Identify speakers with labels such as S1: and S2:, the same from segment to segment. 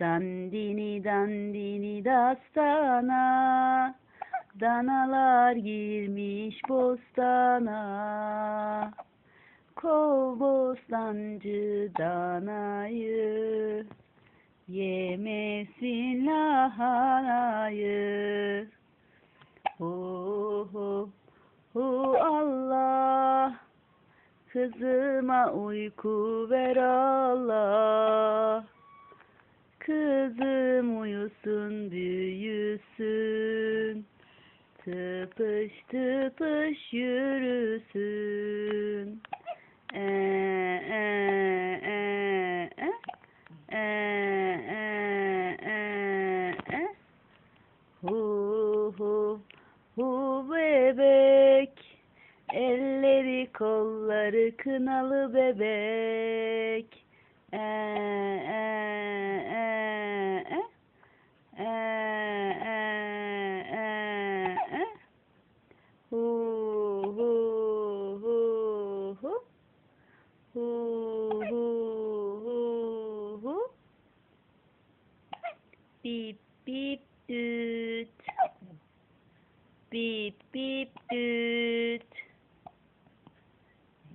S1: Dandini dandini dastana, danalar girmiş bostana. Kov danayı, yemesin lahanayı. Hu hu hu Allah, kızıma uyku ver Allah. Kızım uyusun büyüsün, tıpış tıpış yürüsün. E, e, e, e, e, e, e, e. Hu hu hu bebek, elleri kolları kınalı bebek. E, e, e, e, e, e, e, e. Hu hu hu hu. Hu hu hu hu. Bip bip düt. Bip bip düt.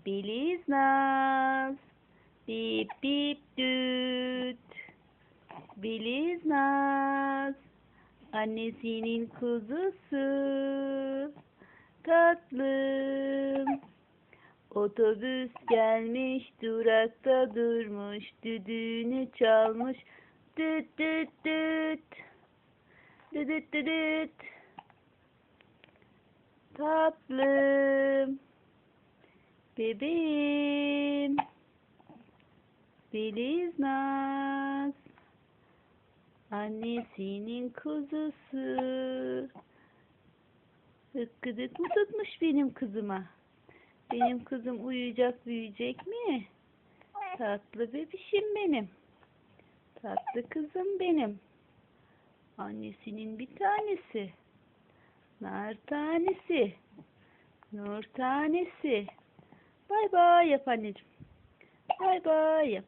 S1: Beliz naz. Bip bip düt. Beliz naz. Annesinin kuzusu. Tatlım. Otobüs gelmiş durakta durmuş düdüğünü çalmış düt düt düt. Tatlım. Bebeğim. Beliz Naz. Annesinin kuzusu. Hıkkıdık mı tutmuş benim kızıma? Benim kızım uyuyacak büyüyecek mi? Tatlı bebişim benim. Tatlı kızım benim. Annesinin bir tanesi. Nar tanesi. Nur tanesi. Bay bay yap anneciğim. Bay bay yap.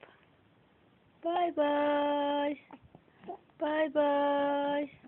S1: Bay bay. Bay bay.